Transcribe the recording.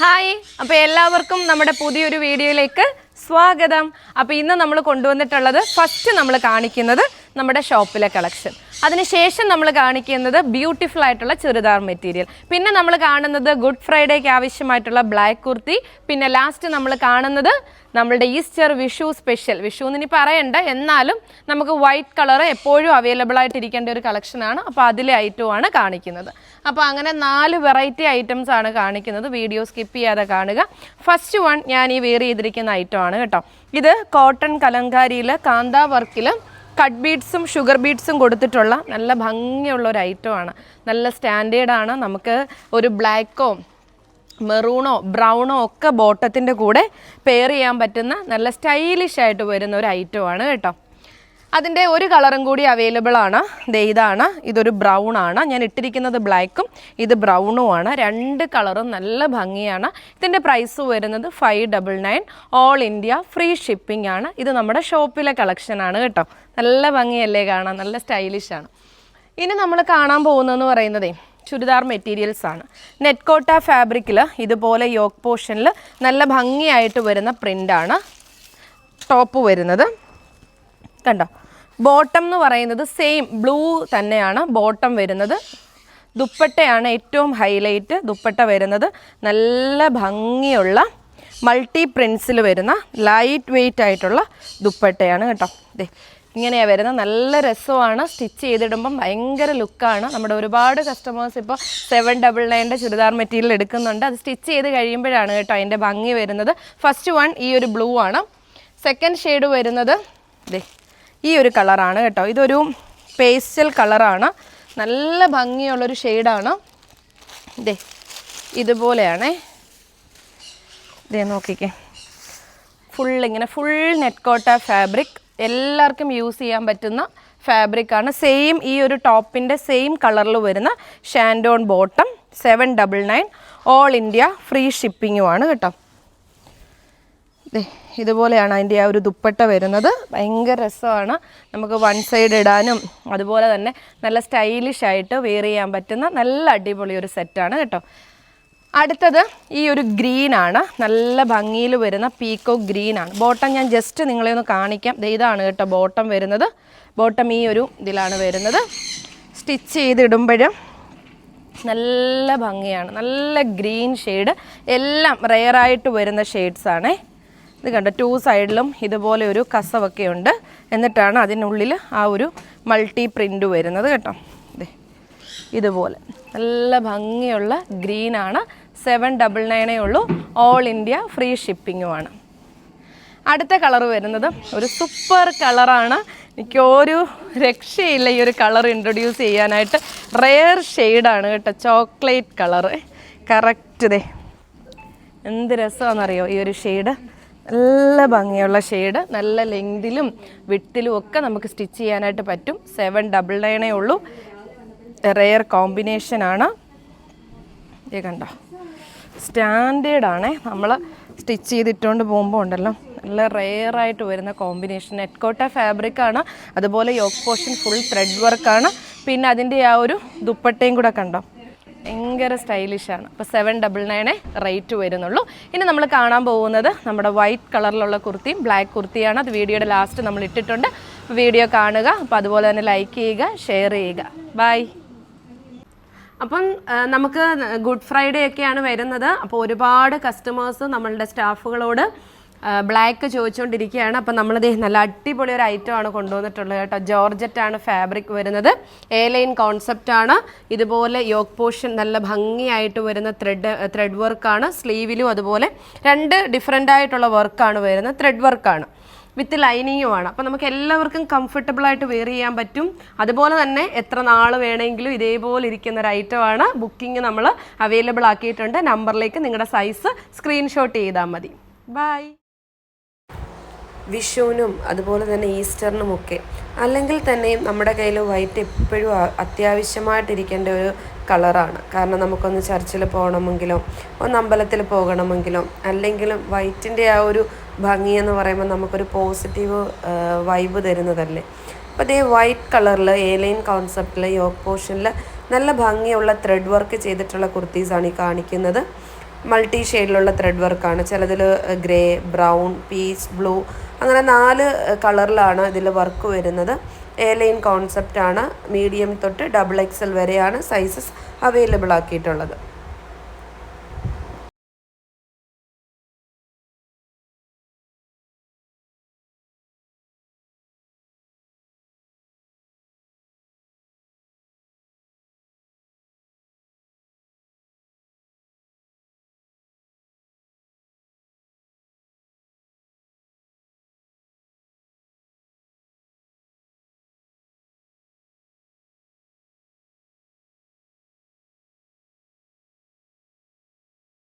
Hi. അപ്പോൾ എല്ലാവർക്കും നമ്മുടെ പുതിയൊരു വീഡിയോയിലേക്ക് സ്വാഗതം. അപ്പോൾ ഇന്ന് നമ്മൾ കൊണ്ടുവന്നിട്ടുള്ളത് ഫസ്റ്റ് നമ്മൾ കാണിക്കുന്നത് നമ്മുടെ ഷോപ്പിലെ കളക്ഷൻ അതിനുശേഷം നമ്മൾ കാണിക്കുന്നത് ബ്യൂട്ടിഫുൾ ആയിട്ടുള്ള ചുരിദാർ മെറ്റീരിയൽ പിന്നെ നമ്മൾ കാണുന്നത് ഗുഡ് ഫ്രൈഡേക്ക് ആവശ്യമായിട്ടുള്ള ബ്ലാക്ക് കുർത്തി. പിന്നെ ലാസ്റ്റ് നമ്മൾ കാണുന്നത് നമ്മളുടെ ഈസ്റ്റർ വിഷു സ്പെഷ്യൽ വിഷു എന്ന് ഇനി പറയണ്ട. എന്നാലും നമുക്ക് വൈറ്റ് കളർ എപ്പോഴും അവൈലബിൾ ആയിട്ട് ഇരിക്കേണ്ട ഒരു കളക്ഷനാണ് അപ്പോൾ അതിലെ ഐറ്റമാണ് കാണിക്കുന്നത്. അപ്പോൾ അങ്ങനെ നാല് വെറൈറ്റി ഐറ്റംസ് ആണ് കാണിക്കുന്നത്. വീഡിയോ സ്കിപ്പ് ചെയ്യാതെ കാണുക. ഫസ്റ്റ് വൺ ഞാൻ ഈ വെയർ ചെയ്തിരിക്കുന്ന ഐറ്റമാണ് കേട്ടോ. ഇത് കോട്ടൺ കലങ്കാരിയിൽ കാന്ത വർക്കിൽ കട്ട് ബീഡ്സും ഷുഗർ ബീഡ്സും കൊടുത്തിട്ടുള്ള നല്ല ഭംഗിയുള്ള ഒരു ഐറ്റമാണ് നല്ല സ്റ്റാൻഡേർഡാണ് നമുക്ക് ഒരു ബ്ലാക്കോ മെറൂണോ ബ്രൗണോ ഒക്കെ ബോട്ടത്തിന്റെ കൂടെ പെയർ ചെയ്യാൻ പറ്റുന്ന നല്ല സ്റ്റൈലിഷ് ആയിട്ട് വരുന്ന ഒരു ഐറ്റമാണ് കേട്ടോ. അതിന്റെ ഒരു കളറും കൂടി അവൈലബിൾ ആണ്. ഇതാണ്. ഇതൊരു ബ്രൗൺ ആണ്. ഞാൻ ഇട്ടിരിക്കുന്നത് ബ്ലാക്കും ഇത് ബ്രൗണും ആണ്. രണ്ട് കളറും നല്ല ഭംഗിയാണ്. ഇതിന്റെ പ്രൈസ് വരുന്നത് five double nine all India free shipping ആണ്. ഇത് നമ്മുടെ ഷോപ്പിലെ കളക്ഷൻ ആണ് കേട്ടോ. നല്ല ഭംഗിയല്ലേ കാണാൻ? നല്ല സ്റ്റൈലിഷ് ആണ്. ഇനി നമ്മൾ കാണാൻ പോകുന്നതെന്ന് പറയുന്നതേ ചുരിദാർ മെറ്റീരിയൽസ് ആണ്. നെറ്റ് കോട്ട ഫാബ്രിക്കിൽ ഇതുപോലെ യോക്ക് പോർഷനിൽ നല്ല ഭംഗിയായിട്ട് വരുന്ന പ്രിന്റാണ് ടോപ്പ് വരുന്നത്. കണ്ടോ? ബോട്ടം എന്ന് പറയുന്നത് സെയിം ബ്ലൂ തന്നെയാണ് ബോട്ടം വരുന്നത്. ദുപ്പട്ടയാണ് ഏറ്റവും ഹൈലൈറ്റ് ദുപ്പട്ട വരുന്നത്. നല്ല ഭംഗിയുള്ള മൾട്ടി പ്രിൻസിൽ വരുന്ന ലൈറ്റ് വെയിറ്റ് ആയിട്ടുള്ള ദുപ്പട്ടയാണ് കേട്ടോ. ദേ ഇങ്ങനെയാണ് വരുന്നത്. നല്ല രസമാണ്. സ്റ്റിച്ച് ചെയ്തിടുമ്പം ഭയങ്കര ലുക്കാണ് നമ്മുടെ ഒരുപാട് കസ്റ്റമേഴ്സ് ഇപ്പോൾ സെവൻ ഡബിൾ നയന്റെ ചുരിദാർ മെറ്റീരിയൽ എടുക്കുന്നുണ്ട്. അത് സ്റ്റിച്ച് ചെയ്ത് കഴിയുമ്പോഴാണ് കേട്ടോ അതിന്റെ ഭംഗി വരുന്നത്. ഫസ്റ്റ് വൺ ഈ ഒരു ബ്ലൂ ആണ്. സെക്കൻഡ് ഷെയ്ഡ് വരുന്നത്. ദേ ഈ ഒരു കളറാണ് കേട്ടോ. ഇതൊരു പേസ്റ്റൽ കളറാണ്. നല്ല ഭംഗിയുള്ളൊരു ഷെയ്ഡാണ്. ഇതേ ഇതുപോലെയാണേ. ഇതേ നോക്കിക്കേ. ഫുൾ ഇങ്ങനെ ഫുൾ നെറ്റ് കോട്ട ഫാബ്രിക് എല്ലാവർക്കും യൂസ് ചെയ്യാൻ പറ്റുന്ന ഫാബ്രിക്കാണ് സെയിം ഈ ഒരു ടോപ്പിന്റെ സെയിം കളറിൽ വരുന്ന shantoon bottom seven double nine all India free ഷിപ്പിങ്ങുമാണ് കേട്ടോ. ദേ ഇതുപോലെയാണ് അതിന്റെ ആ ഒരു ദുപ്പട്ട വരുന്നത്. ഭയങ്കര രസമാണ്. നമുക്ക് വൺ സൈഡ് ഇടാനും അതുപോലെ തന്നെ നല്ല സ്റ്റൈലിഷ് ആയിട്ട് വെയർ ചെയ്യാൻ പറ്റുന്ന നല്ല അടിപൊളി ഒരു സെറ്റാണ് കേട്ടോ. അടുത്തത് ഈ ഒരു ഗ്രീനാണ് നല്ല ഭംഗിയിൽ വരുന്ന പീക്കോ ഗ്രീനാണ് ബോട്ടം ഞാൻ ജസ്റ്റ് നിങ്ങളെ ഒന്ന് കാണിക്കാം. ഇതാണ് കേട്ടോ ബോട്ടം വരുന്നത്. ബോട്ടം ഈ ഒരു ഇതിലാണ് വരുന്നത്. സ്റ്റിച്ച് ചെയ്തിടുമ്പോഴും നല്ല ഭംഗിയാണ്. നല്ല ഗ്രീൻ ഷെയ്ഡ് എല്ലാം റെയറായിട്ട് വരുന്ന ഷെയ്ഡ്സ് ആണേ. ഇത് കണ്ടോ ടു സൈഡിലും ഇതുപോലെ ഒരു കസവൊക്കെ ഉണ്ട് എന്നിട്ടാണ് അതിനുള്ളിൽ ആ ഒരു മൾട്ടി പ്രിന്റ് വരുന്നത് കേട്ടോ. ഇതുപോലെ. നല്ല ഭംഗിയുള്ള ഗ്രീനാണ് സെവൻ ഡബിൾ നയനേ ഉള്ളൂ. ഓൾ ഇന്ത്യ ഫ്രീ ഷിപ്പിങ്ങുമാണ് അടുത്ത കളർ വരുന്നത് ഒരു സൂപ്പർ കളറാണ് എനിക്ക് ഒരു രക്ഷയില്ല ഈ ഒരു കളർ ഇൻട്രൊഡ്യൂസ് ചെയ്യാനായിട്ട്. റെയർ ഷെയ്ഡാണ് കേട്ടോ ചോക്ലേറ്റ് കളറ് കറക്റ്റ് ദേ. എന്ത് രസമാണെന്നറിയോ ഈ ഒരു ഷെയ്ഡ് നല്ല ഭംഗിയുള്ള ഷെയ്ഡ്. നല്ല ലെങ്തിലും വിട്ടിലും ഒക്കെ നമുക്ക് സ്റ്റിച്ച് ചെയ്യാനായിട്ട് പറ്റും. സെവൻ ഡബിൾ നയനേ ഉള്ളൂ. റെയർ കോമ്പിനേഷനാണ് ഇത് കണ്ടോ? സ്റ്റാൻഡേർഡാണേ നമ്മൾ സ്റ്റിച്ച് ചെയ്തിട്ടുകൊണ്ട് പോകുമ്പോൾ ഉണ്ടല്ലോ. നല്ല റെയറായിട്ട് വരുന്ന കോമ്പിനേഷൻ. നെറ്റ്കോട്ട ഫാബ്രിക് ആണ്. അതുപോലെ യോക്ക് പോർഷൻ ഫുൾ ത്രെഡ് വർക്കാണ് പിന്നെ അതിന്റെ ആ ഒരു ദുപ്പട്ടയും കൂടെ കണ്ടോ? ഭയങ്കര സ്റ്റൈലിഷാണ് അപ്പോൾ സെവൻ ഡബിൾ നയനെ റേറ്റ് വരുന്നുള്ളൂ. ഇനി നമ്മൾ കാണാൻ പോകുന്നത് നമ്മുടെ വൈറ്റ് കളറിലുള്ള കുർത്തിയും ബ്ലാക്ക് കുർത്തിയാണ്. അത് വീഡിയോയുടെ ലാസ്റ്റ് നമ്മൾ ഇട്ടിട്ടുണ്ട്. വീഡിയോ കാണുക. അപ്പോൾ അതുപോലെ തന്നെ ലൈക്ക് ചെയ്യുക ഷെയർ ചെയ്യുക. ബൈ അപ്പം നമുക്ക് ഗുഡ് ഫ്രൈഡേ ഒക്കെയാണ് വരുന്നത്. അപ്പോൾ ഒരുപാട് കസ്റ്റമേഴ്സ് നമ്മളുടെ സ്റ്റാഫുകളോട് ബ്ലാക്ക് ചോദിച്ചുകൊണ്ടിരിക്കുകയാണ് അപ്പം നമ്മളിത് നല്ല അടിപൊളി ഒരു ഐറ്റം ആണ് കൊണ്ടുവന്നിട്ടുള്ളത് കേട്ടോ. ജോർജറ്റ് ആണ് ഫാബ്രിക് വരുന്നത്. എ ലൈൻ കോൺസെപ്റ്റ് ആണ്. ഇതുപോലെ യോക്ക് പോർഷൻ നല്ല ഭംഗിയായിട്ട് വരുന്ന ത്രെഡ് ത്രെഡ് വർക്കാണ് സ്ലീവിലും അതുപോലെ രണ്ട് ഡിഫറെന്റ് ആയിട്ടുള്ള വർക്കാണ് വരുന്നത്. ത്രെഡ് വർക്കാണ് വിത്ത് ലൈനിങ്ങുമാണ് അപ്പോൾ നമുക്ക് എല്ലാവർക്കും കംഫർട്ടബിൾ ആയിട്ട് വെയർ ചെയ്യാൻ പറ്റും. അതുപോലെ തന്നെ എത്ര നാൾ വേണമെങ്കിലും ഇതേപോലെ ഇരിക്കുന്ന ഒരു ഐറ്റമാണ് ബുക്കിംഗ് നമ്മൾ അവൈലബിൾ ആക്കിയിട്ടുണ്ട്. നമ്പറിലേക്ക് നിങ്ങളുടെ സൈസ് സ്ക്രീൻഷോട്ട് ചെയ്താൽ മതി. ബൈ വിഷുവിനും അതുപോലെ തന്നെ ഈസ്റ്ററിനും ഒക്കെ അല്ലെങ്കിൽ തന്നെയും നമ്മുടെ കയ്യിൽ വൈറ്റ് എപ്പോഴും അത്യാവശ്യമായിട്ടിരിക്കേണ്ട ഒരു കളറാണ്. കാരണം നമുക്കൊന്ന് ചർച്ചിൽ പോകണമെങ്കിലോ ഒന്ന് അമ്പലത്തിൽ പോകണമെങ്കിലോ അല്ലെങ്കിലും വൈറ്റിന്റെ ആ ഒരു ഭംഗി എന്ന് പറയുമ്പോൾ നമുക്കൊരു പോസിറ്റീവ് വൈബ് തരുന്നതല്ലേ. അപ്പോൾ അതേ വൈറ്റ് കളറിൽ ഏലൈൻ കോൺസെപ്റ്റിൽ യോക്ക് പോർഷനിൽ നല്ല ഭംഗിയുള്ള ത്രെഡ് വർക്ക് ചെയ്തിട്ടുള്ള കുർത്തീസാണ് ഈ കാണിക്കുന്നത്. മൾട്ടി ഷെയ്ഡിലുള്ള ത്രെഡ് വർക്കാണ് ചിലതിൽ ഗ്രേ ബ്രൗൺ പീച്ച് ബ്ലൂ അങ്ങനെ നാല് കളറിലാണ് ഇതിൽ വർക്ക് വരുന്നത്. എ ലൈൻ കോൺസെപ്റ്റാണ് മീഡിയം തൊട്ട് ഡബിൾ എക്സൽ വരെയാണ് സൈസസ് അവൈലബിൾ ആക്കിയിട്ടുള്ളത്.